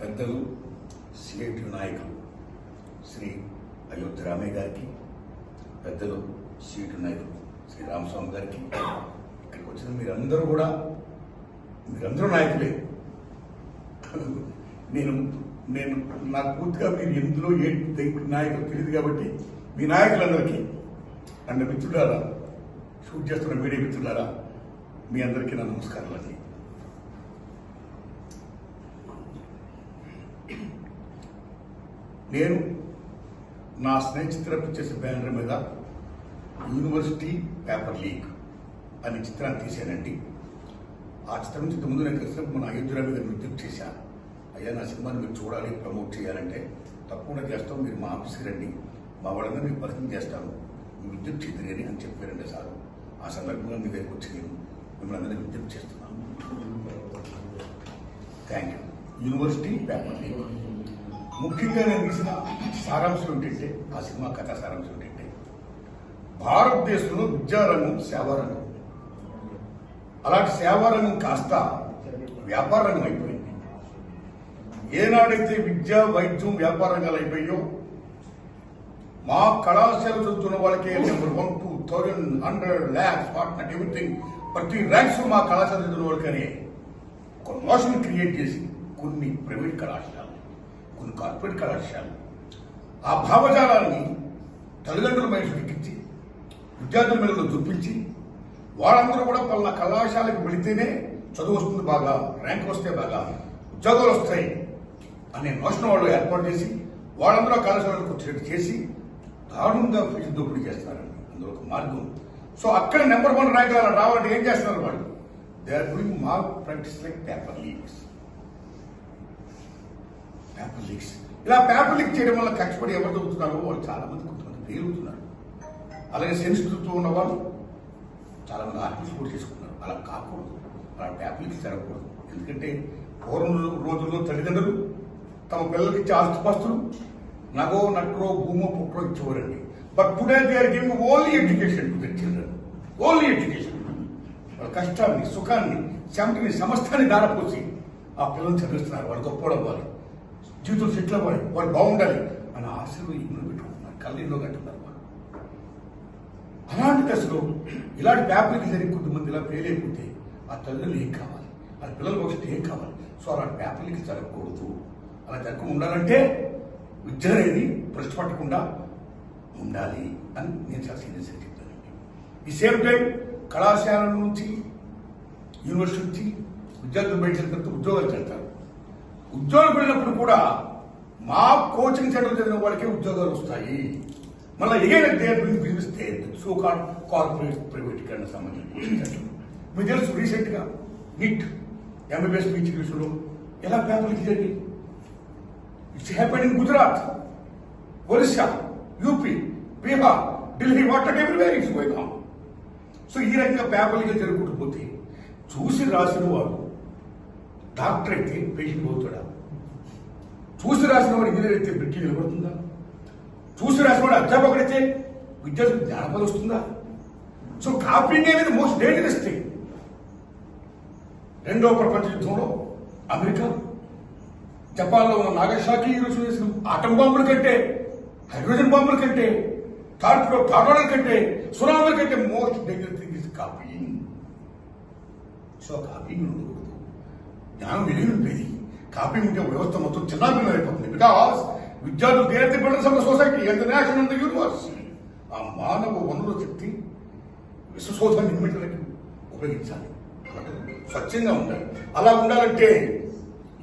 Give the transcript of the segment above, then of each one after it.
పెద్దలు సిఐటి నాయకులు శ్రీ అయోధ్య రామయ్య గారికి పెద్దలు సిఐటి నాయకులు శ్రీ రామస్వామి గారికి ఇక్కడికి వచ్చిన మీరందరూ కూడా మీరందరూ నాయకులే. నేను నేను నాకు పూర్తిగా మీరు ఎందులో ఏ నాయకులు తెలియదు కాబట్టి మీ నాయకులందరికీ అన్న మిత్రులారా షూట్ చేస్తున్న మీడియా మిత్రులారా మీ అందరికీ నా నమస్కారాలండి. నేను నా స్నేహితుల పిక్చర్స్ బ్యానర్ మీద యూనివర్సిటీ పేపర్ లీక్ అనే చిత్రాన్ని తీశానండి. ఆ చిత్రం నుంచి ముందు నేను కలిసినప్పుడు మన అయోధ్యరామి గారిని విజ్ఞప్తి చేశాను. అయ్యా నా సినిమాని మీరు చూడాలి ప్రమోట్ చేయాలంటే తప్పకుండా చేస్తాం మీరు మా ఆఫీస్కి రండి మా వాళ్ళందరూ మీకు పరిచయం చేస్తాను. విజ్ఞప్తి చేద్దరు అని చెప్పారండి సార్. ఆ సందర్భంగా మీ దగ్గరికి వచ్చి నేను మిమ్మల్ని అందరినీ విజ్ఞప్తి చేస్తున్నాను. Thank you university paper leak. ముఖ్యంగా నేను తీసిన సారాంశం ఏంటంటే ఆ సినిమా కథ సారాంశం ఏంటంటే భారతదేశంలో విద్యారంగం సేవారంగం. అలాంటి సేవారంగం కాస్త వ్యాపార రంగం అయిపోయింది. ఏనాడైతే విద్య వైద్యం వ్యాపార రంగాలు అయిపోయాయో మా కళాశాల చదువుతున్న వాళ్ళకి number one two thousand hundred lakhs partner everything. ప్రతి ర్యాంక్స్ మా కళాశాల చదువుతున్న వాళ్ళకనే ఒక మోషన్ క్రియేట్ చేసి కొన్ని ప్రైవేట్ కళాశాల కొన్ని కార్పొరేట్ కళాశాలలు. ఆ భావజాలాన్ని తల్లిదండ్రుల మనిషికి విద్యార్థుల మీద చూపించి వాళ్ళందరూ కూడా పలానా కళాశాలకు వెళితేనే చదువు వస్తుంది బాగా ర్యాంక్ వస్తే బాగా ఉద్యోగాలు వస్తాయి అనే నోషన్ వాళ్ళు ఏర్పాటు చేసి వాళ్ళందరూ కళాశాలకు వచ్చేట్టు చేసి దారుణంగా ఫీజు దోపిడీ చేస్తున్నారండి అందులో ఒక మార్గం. సో అక్కడ నెంబర్ వన్ ర్యాంక్ రావాలంటే ఏం చేస్తున్నారు వాళ్ళు? They are doing mark practice like paper leaves paper leaks. ఇలా పేపర్ లీక్ చేయడం వల్ల కష్టపడి ఎవరు దొరుకుతున్నారో వాళ్ళు చాలా మంది కొంతమంది పేలుతున్నారు అలాగే సెన్సిటివ్తో ఉన్న వాళ్ళు చాలా మంది ఆత్మహత్య కూడా చేసుకున్నారు అలా కాకూడదు. అలా పేపర్ లీక్స్ జరగకూడదు. ఎందుకంటే పూర్వం రోజుల్లో తల్లిదండ్రులు తమ పిల్లలకి ఇచ్చే ఆస్తిపాస్తులు నగో నట్రో భూమో పుట్రో ఇచ్చేవారండి. But today they are giving only education to their children only education వాళ్ళ కష్టాన్ని సుఖాన్ని చెమటిని సమస్తాన్ని దారపోసి ఆ పిల్లల్ని చదివిస్తున్నారు. వాళ్ళు గొప్పవడం వాళ్ళు జీవితం సెటిల్ అవ్వాలి. వాళ్ళు బాగుండాలి. అని ఆశలు ఇంట్లో పెట్టుకుంటున్నారు. కళ్ళల్లో కట్టున్నారు వాళ్ళు అలాంటి దశలో ఇలాంటి పేపర్కి జరిగి కొద్దిమంది ఇలా ఫెయిల్ అయిపోతే ఆ తల్లులు ఏం కావాలి? వాళ్ళ పిల్లల భవిష్యత్తు ఏం కావాలి? సో అలాంటి పేపర్లకి జరగకూడదు. అలా జరగకుండా ఉండాలంటే విద్య అనేది ప్రశ్న పట్టకుండా ఉండాలి అని నేను చాలా సీరియస్గా చెప్తానండి ఈ సేమ్ టైం కళాశాల నుంచి యూనివర్సిటీ నుంచి విద్యార్థులు బయట ఉద్యోగాలు చేస్తారు. ఉద్యోగం వెళ్ళినప్పుడు కూడా మా కోచింగ్ సెంటర్ చదివిన వాళ్ళకే ఉద్యోగాలు వస్తాయి. మళ్ళీ ఏదైనా their business so call corporate private కన్నా సంబంధించిన మీకు తెలుసు రీసెంట్గా నిట్ ఎంబీబీఎస్ బీచ్ విషయంలో ఎలా పేపర్లకి జరిగి it's happen in Gujarat Orissa UP Bihar Delhi whatever everywhere it's going on so ఈ రకంగా పేపర్లుగా జరుగుకుంటూ పోతే చూసి రాసిన వాడు డాక్టర్ అయితే పేషెంట్ పోతాడా చూసి రాసిన వాడు ఇంజనీర్ అయితే బ్రిడ్జి నిలబడుతుందా? చూసి రాసిన వాడు అధ్యాపకుడు అయితే విద్యార్థులకు జ్ఞానపద వస్తుందా? సో కాపీయింగ్ అనేది మోస్ట్ డేంజరస్ థింగ్ రెండవ ప్రపంచ యుద్ధంలో అమెరికా జపాన్లో ఉన్న నాగశాఖి ఈరోజు వేసిన ఆటం బాంబుల కంటే హైడ్రోజన్ బాంబుల కంటే టార్పిడో టార్నోల కంటే సునామీల కంటే most danger thing is copying so copying ఉండకూడదు. జ్ఞానం వెలిగి కాపీ ఉంటే వ్యవస్థ మొత్తం చిన్నాభిన్నం అయిపోతుంది. బికాస్ విద్యార్థులు they're the builders of the society and the nation and the universe ఆ మానవ వనరుల శక్తి విశ్వశోధన నిర్మించడానికి ఉపయోగించాలి. స్వచ్ఛంగా ఉండాలి. అలా ఉండాలంటే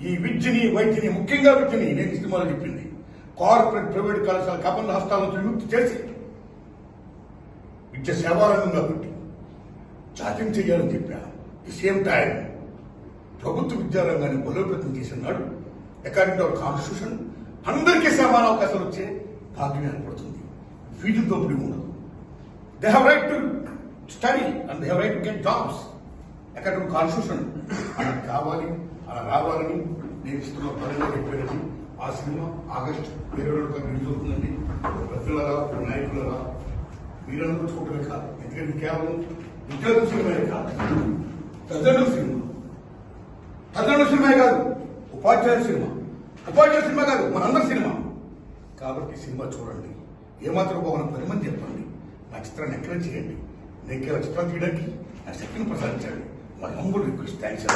ఈ విద్యని వైద్యని ముఖ్యంగా విద్యని నేను సినిమాలో చెప్పింది. కార్పొరేట్ ప్రైవేట్ కళాశాల కపంద హస్తాల నుంచి విముక్తి చేసి విద్య సేవారంగంగా పెట్టి జాత్యం చేయాలని చెప్పాను ది సేమ్ టైం ప్రభుత్వ విద్యారంగాన్ని బలోపేతం చేసిన నాడు అకార్డింగ్ టు అవర్ కాన్స్టిట్యూషన్ అందరికీ సమాన అవకాశాలు వచ్చే భాగ్యం ఏర్పడుతుంది. వీటితో దోపిడీ ఉండదు. They have right to study and they have right to get jobs according constitution అలా కావాలి అలా రావాలని నేను ఇస్తున్న పరంగా చెప్పేది ఆ సినిమా ఆగస్టు ఇరవై రెండు రిలీజ్ అవుతుందండి. ప్రజలరా నాయకులరా మీరందరూ చూడటమే కాదు ఎందుకంటే కేవలం విద్యార్థుల సినిమా కాదు. ప్రజలు సినిమా అతను సినిమా కాదు. ఉపాధ్యాయుల సినిమా. ఉపాధ్యాయుల సినిమా కాదు మనందరి సినిమా. కాబట్టి సినిమా చూడండి. ఏమాత్రం బాగున్న పది మంది చెప్పండి. నా చిత్రాన్ని ఎంకరేజ్ చేయండి. నేను కేవలం చిత్రం తీయడానికి నా శక్తిని ప్రసాదించండి. మరి హంబుల్ రిక్వెస్ట్. థ్యాంక్స్